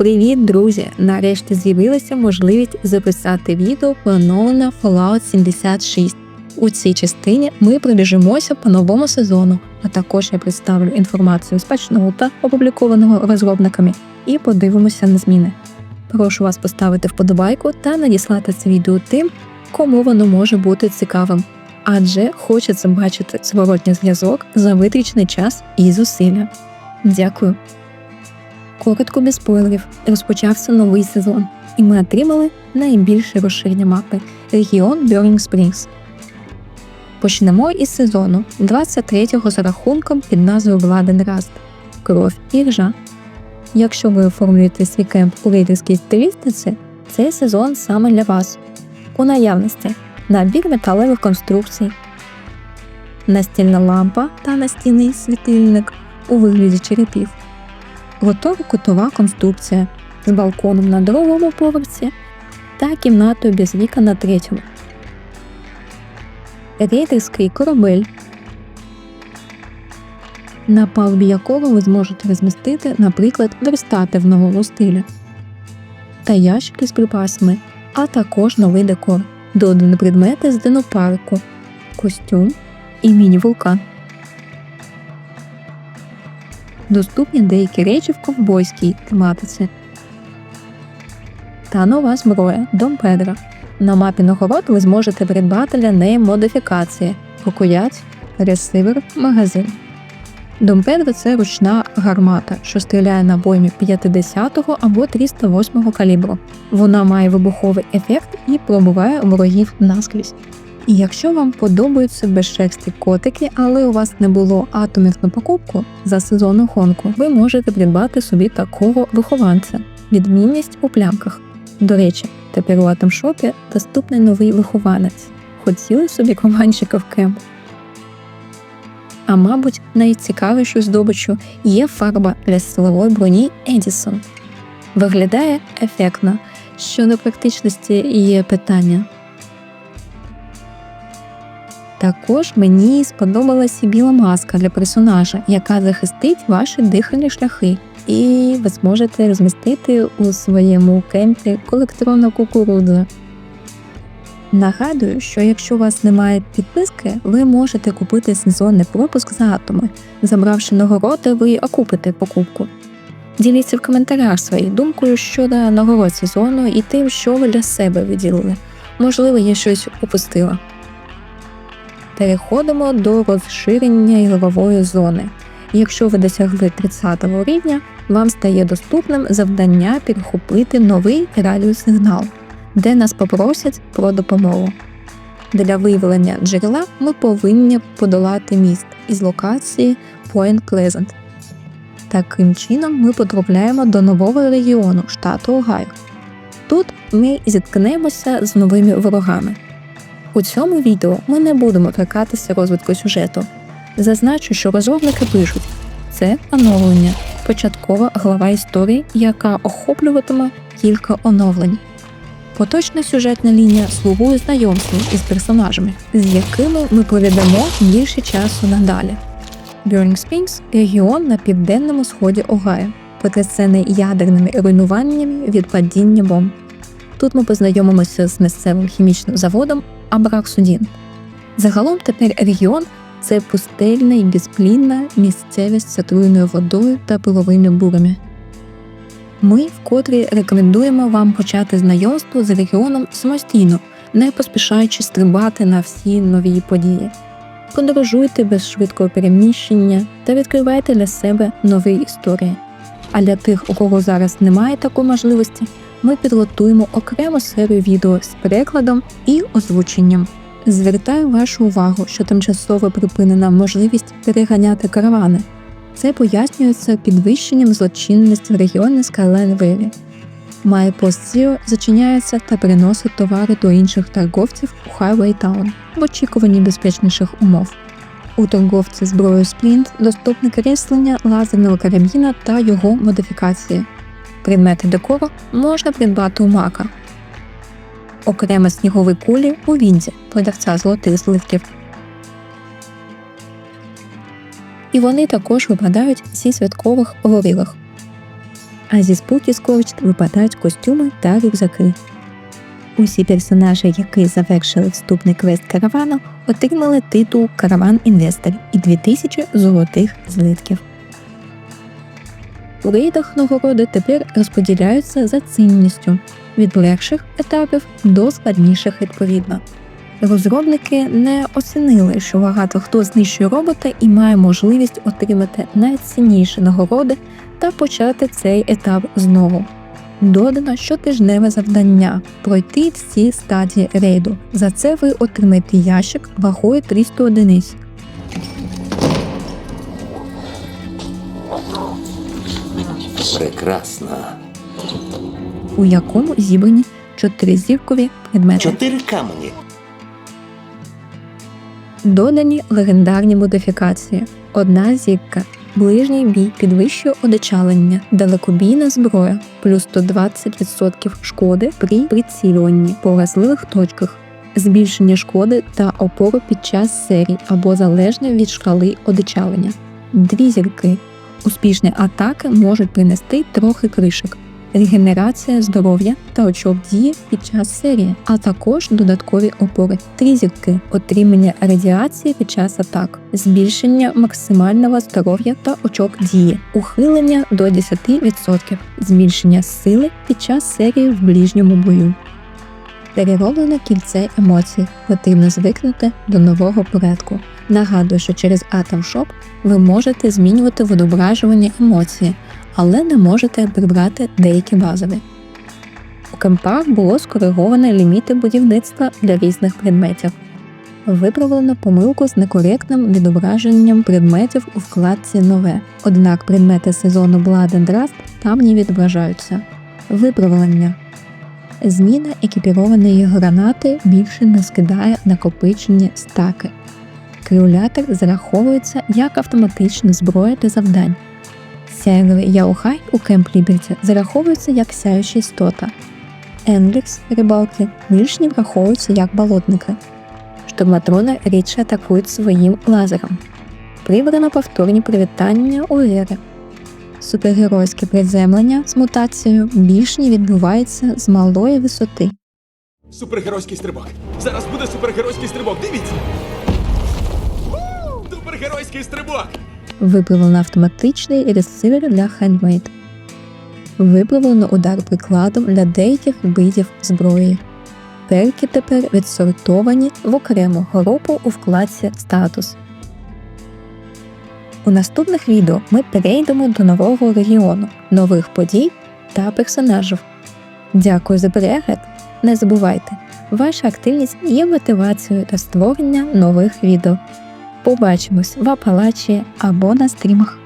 Привіт, друзі! Нарешті з'явилася можливість записати відео про Fallout 76. У цій частині ми пробіжимося по новому сезону, а також я представлю інформацію з патчноута, опублікованого розробниками, і подивимося на зміни. Прошу вас поставити вподобайку та надіслати це відео тим, кому воно може бути цікавим, адже хочеться бачити зворотній зв'язок за витрачений час і зусилля. Дякую. Коротко без спойлерів розпочався новий сезон, і ми отримали найбільше розширення мапи регіон Burning Springs. Почнемо із сезону 23-го за рахунком під назвою Владен Раст Кров і ржа. Якщо ви оформлюєте свій кемп у рейдерській стилістиці, цей сезон саме для вас. У наявності набір металевих конструкцій, настільна лампа та настільний світильник у вигляді черепів готова кутова конструкція з балконом на другому поверсі та кімнатою без віка на третьому. Рейдерський корабель, на палубі якого ви зможете розмістити, наприклад, верстати в новому стилі та ящики з припасами, а також новий декор, додані предмети з динопарку, костюм і міні-вулкан. Доступні деякі речі в ковбойській тематиці. Та нова зброя Дом Педра. На мапі нагород ви зможете придбати для неї модифікації рукоять, ресивер, магазин. Дом Педро це ручна гармата, що стріляє на боймі 50 або 308 калібру. Вона має вибуховий ефект і пробиває ворогів наскрізь. І якщо вам подобаються безшерсті котики, але у вас не було атомів на покупку за сезонну гонку, ви можете придбати собі такого вихованця. Відмінність у плямках. До речі, тепер у атомшопі доступний новий вихованець. Хотіли собі команчика в кемп? А мабуть, найцікавішою здобиччю є фарба для силової броні Едісон. Виглядає ефектно, що на практичності є питання. Також мені сподобалася біла маска для персонажа, яка захистить ваші дихальні шляхи, і ви зможете розмістити у своєму кемпі колекторну кукурудзу. Нагадую, що якщо у вас немає підписки, ви можете купити сезонний пропуск за атоми. Забравши нагороди, ви окупите покупку. Діліться в коментарях своєю думкою щодо нагород сезону і тим, що ви для себе виділили. Можливо, я щось упустила. Переходимо до розширення ігрової зони. Якщо ви досягли 30 рівня, вам стає доступним завдання перехопити новий радіосигнал, де нас попросять про допомогу. Для виявлення джерела ми повинні подолати міст із локації Point Pleasant. Таким чином ми потрапляємо до нового регіону штату Огайо. Тут ми зіткнемося з новими ворогами. У цьому відео ми не будемо торкатися розвитку сюжету. Зазначу, що розробники пишуть це оновлення, початкова глава історії, яка охоплюватиме кілька оновлень. Поточна сюжетна лінія слугує знайомством із персонажами, з якими ми проведемо більше часу надалі. Burning Springs – регіон на південному сході Огайо, потрясений ядерними руйнуваннями від падіння бомб. Тут ми познайомимося з місцевим хімічним заводом Абраксудін. Загалом тепер регіон це пустельна і безплінна місцевість з отруєною водою та пиловими бурами. Ми вкотре рекомендуємо вам почати знайомство з регіоном самостійно, не поспішаючи стрибати на всі нові події. Подорожуйте без швидкого переміщення та відкривайте для себе нові історії. А для тих, у кого зараз немає такої можливості, ми підготуємо окрему серію відео з перекладом і озвученням. Звертаю вашу увагу, що тимчасово припинена можливість переганяти каравани. Це пояснюється підвищенням злочинності в регіоні Skyline Valley. Майпост Zero зачиняється та переносить товари до інших торговців у Highway Town в очікуванні безпечніших умов. У торговці зброю Сплінт доступне креслення лазерного карабіна та його модифікації. Предмети декору можна придбати у мака. Окремо снігові кулі у вінзі продавця золотих зливків. І вони також випадають зі святкових горілок. а зі спуті Скорчд випадають костюми та рюкзаки. Усі персонажі, які завершили вступний квест каравану, отримали титул Караван Інвестор і 2000 золотих злитків. У рейдах нагороди тепер розподіляються за цінністю від легших етапів до складніших відповідно. Розробники не оцінили, що багато хто знищує робота і має можливість отримати найцінніші нагороди та почати цей етап знову. Додано щотижневе завдання пройти всі стадії рейду. За це ви отримаєте ящик вагою 300 одиниць. Прекрасно. у якому зібрані чотиризіркові предмети. Чотири камені. Додані легендарні модифікації. Одна зірка. Ближній бій підвищує одичалення, далекобійна зброя, плюс 120% шкоди при прицілюванні по вразливих точках, збільшення шкоди та опору під час серій або залежно від шкали одичалення. Дві зірки. Успішні атаки можуть принести трохи кришок, регенерація здоров'я та очок дії під час серії, а також додаткові опори. Три зірки, отримання радіації під час атак, збільшення максимального здоров'я та очок дії, ухилення до 10%, збільшення сили під час серії в ближньому бою. Перероблене кільце емоцій потрібно звикнути до нового порядку. Нагадую, що через Atom Shop ви можете змінювати відображування емоції, але не можете прибрати деякі базові. У кемпах було скориговано ліміти будівництва для різних предметів. Виправлено помилку з некоректним відображенням предметів у вкладці Нове. Однак предмети сезону Blood and Rust там не відображаються. Виправлення. Зміна екіпірованої гранати більше не скидає накопичені стаки. Креолятор зараховується як автоматична зброя для завдань. Сяйливий Яухай у Кемп Ліберті зараховується як сяюча істота. Ендрікс рибалки більш не враховуються як болотники. Штурматрони рідше атакують своїм лазером. Прибрано повторні привітання у Ери. Супергеройське приземлення з мутацією більш не відбувається з малої висоти. Супергеройський стрибок. Зараз буде супергеройський стрибок. Дивіться. Супергеройський стрибок. Виправлено автоматичний ресивер для хендмейд. Виправлено удар прикладом для деяких видів зброї. Перки тепер відсортовані в окрему групу у вкладці Статус. У наступних відео ми перейдемо до нового регіону, нових подій та персонажів. Дякую за перегляд. Не забувайте, ваша активність є мотивацією та створення нових відео. Побачимось в Апалачі або на стрімах.